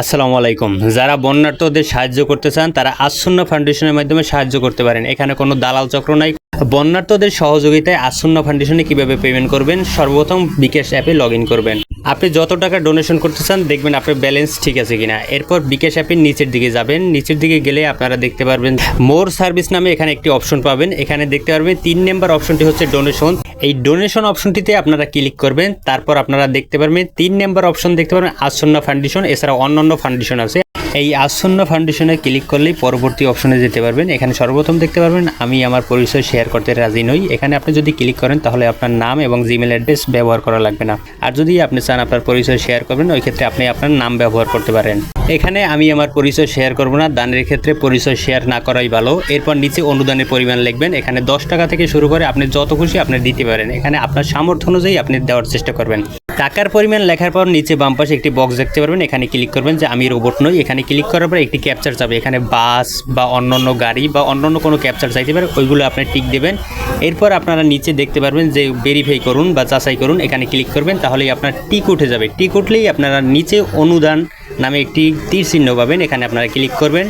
আসসালামু আলাইকুম। যারা বন্যার্থদের সাহায্য করতে চান, তারা আসন্ন ফাউন্ডেশনের মাধ্যমে সাহায্য করতে পারেন। এখানে কোনো দালাল চক্র নাই। বন্যার্থদের সহযোগিতায় আসন্ন ফাউন্ডেশনে কীভাবে পেমেন্ট করবেন? সর্বপ্রথম বিকাশ অ্যাপে লগ করবেন। আপনি যত টাকা ডোনেশন করতে চান, দেখবেন আপনার ব্যালেন্স ঠিক আছে কিনা। এরপর বিকাশ অ্যাপের নিচের দিকে যাবেন। নিচের দিকে গেলে আপনারা দেখতে পারবেন মোর সার্ভিস নামে এখানে একটি অপশন পাবেন। এখানে দেখতে পারবেন তিন নম্বর অপশনটি হচ্ছে ডোনেশন এই ডোনেশন অপশনটিতে আপনারা ক্লিক করবেন। তারপর আপনারা দেখতে পারবেন তিন নম্বর অপশন দেখতে পারবেন আসন্ন ফাউন্ডেশন। এছাড়া অন্যান্য ফাউন্ডেশন আছে। এই আসন্ন ফাউন্ডেশনে ক্লিক করলেই পরবর্তী অপশনে যেতে পারবেন। এখানে সর্বপ্রথম দেখতে পারবেন, আমি আমার পরিচয় শেয়ার করতে রাজি নই। এখানে আপনি যদি ক্লিক করেন, তাহলে আপনার নাম এবং জিমেল অ্যাড্রেস ব্যবহার করা লাগবে না। আর যদি আপনি চান আপনার পরিচয় শেয়ার করবেন, ওই ক্ষেত্রে আপনি আপনার নাম ব্যবহার করতে পারেন। এখানে আমি আমার পরিচয় শেয়ার করব না, দানের ক্ষেত্রে পরিচয় শেয়ার না করাই ভালো। এরপর নিচে অনুদানের পরিমাণ লিখবেন। এখানে দশ টাকা থেকে শুরু করে আপনি যত খুশি আপনি দিতে পারেন। এখানে আপনার সামর্থ্য অনুযায়ী আপনি দেওয়ার চেষ্টা করবেন। টাকার পরিমাণ লেখার পর নিচে বাম পাশে একটি বক্স দেখতে পারবেন। এখানে ক্লিক করবেন যে আমি রোবট নই। এখানে ক্লিক করার পর একটি ক্যাপচার যাবে এখানে বাস বা অন্যান্য গাড়ি বা অন্যান্য কোনো ক্যাপচার চাইতে পারে, ওইগুলো আপনি টিক দেবেন। এরপর আপনারা নিচে দেখতে পারবেন যে ভেরিফাই করুন বা যাচাই করুন। এখানে ক্লিক করবেন, তাহলেই আপনার টিক উঠে যাবে। টিক উঠলেই আপনারা নিচে অনুদান নামে একটি তীর চিহ্ন পাবেন। এখানে আপনারা ক্লিক করবেন।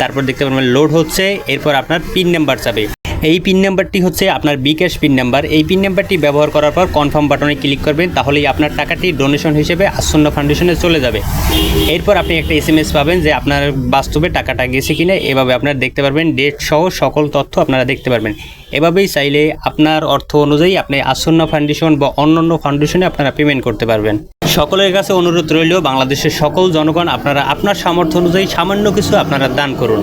তারপর দেখতে পারবেন লোড হচ্ছে। এরপর আপনার পিন নাম্বার যাবে এই পিন নাম্বারটি হচ্ছে আপনার বিকাশ পিন নাম্বার এই পিন নাম্বারটি ব্যবহার করার পর কনফার্ম বাটনে ক্লিক করবেন, তাহলেই আপনার টাকাটি ডোনেশন হিসেবে আসন্ন ফাউন্ডেশনে চলে যাবে। এরপর আপনি একটা এস এম এস পাবেন যে আপনার বাস্তবে টাকাটা গেছে কিনা, এভাবে আপনার দেখতে পারবেন ডেট সহ সকল তথ্য আপনারা দেখতে পারবেন। এভাবেই চাইলে আপনার অর্থ অনুযায়ী আপনি আসন্ন ফাউন্ডেশন বা অন্যান্য ফাউন্ডেশনে আপনারা পেমেন্ট করতে পারবেন। সকলের কাছে অনুরোধ রইল, বাংলাদেশের সকল জনগণ আপনারা আপনার সামর্থ্য অনুযায়ী সামান্য কিছু আপনারা দান করুন।